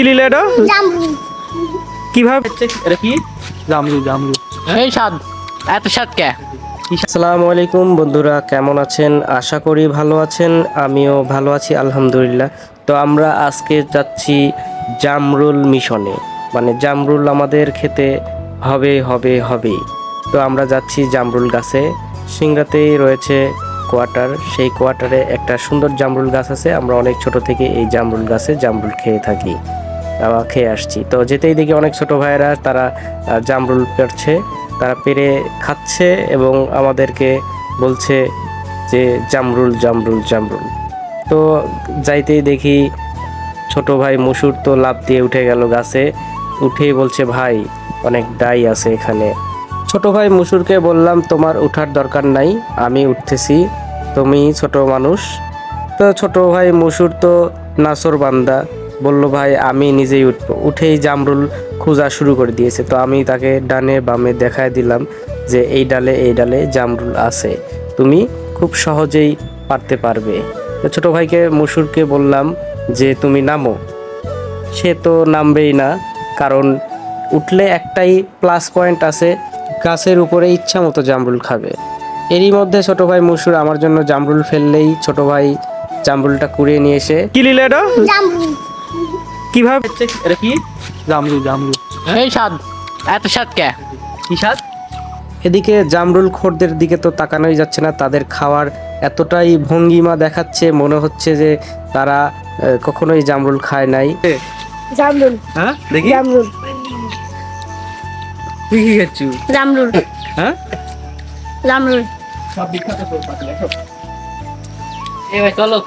কি নিলে এটা কীভাবে? এটা কি? জামরু জামরু এই স্বাদ এত স্বাদ কে? আসসালামু আলাইকুম বন্ধুরা কেমন আছেন? আশা করি ভালো আছেন আমিও ভালো আছি আলহামদুলিল্লাহ। তো আমরা আজকে যাচ্ছি জামরুল মিশনে। মানে জামরুল আমাদের খেতে হবে হবে হবে। তো আমরা যাচ্ছি জামরুল গাছে। সিংড়াতেই রয়েছে কোয়ার্টার। সেই কোয়ার্টারে একটা সুন্দর জামরুল গাছ আছে। আমরা অনেক ছোট থেকে এই জামরুল গাছে জামরুল খেয়ে থাকি। খেয়ে আসছি। তো যেতেই দেখি অনেক ছোট ভাইয়েরা, তারা জামরুল পেরছে তারা পেরে খাচ্ছে এবং আমাদেরকে বলছে যে, জামরুল জামরুল জামরুল। তো যাইতেই দেখি ছোট ভাই মুসুর তো লাভ দিয়ে উঠে গেল গাছে। উঠেই বলছে, ভাই, অনেক ডাই আছে এখানে। ছোট ভাই মুসুরকে বললাম, তোমার উঠার দরকার নাই, আমি উঠতেছি, তুমি ছোট মানুষ। তো ছোট ভাই মুসুর তো নাসর বান্দা। বলল ভাই আমি নিজেই উঠবো উঠেই জামরুল খোঁজা শুরু করে দিয়েছে। তো আমি তাকে ডানে বামে দেখায় দিলাম যে এই ডালে এই ডালে জামরুল আছে। তুমি খুব সহজেই পারতে পারবে। তো ছোট ভাইকে মুসুরকে বললাম যে তুমি নামো। সে তো নামবেই না কারণ উঠলে একটাই প্লাস পয়েন্ট আছে গাছের উপরে ইচ্ছা মতো জামরুল খাবে। এরই মধ্যে ছোট ভাই মুসুর আমার জন্য জামরুল ফেললেই ছোট ভাই জামরুলটা কুড়িয়ে নিয়ে এসে কি এটা? জামরু কীভাবে? এটা কি? জামরু জামরু এই স্বাদ। এত স্বাদ কে? কি স্বাদ? এদিকে জামরুল খোরদের দিকে তো তাকানোই যাচ্ছে না তাদের খাওয়ার এতটাই ভঙ্গিমা দেখাচ্ছে মনে হচ্ছে যে তারা কখনোই জামরুল খায় নাই। জামরুল। হ্যাঁ দেখি। জামরুল। তুই কি খাচ্ছু জামরুল। হ্যাঁ? জামরুল। এই ভাই চলো।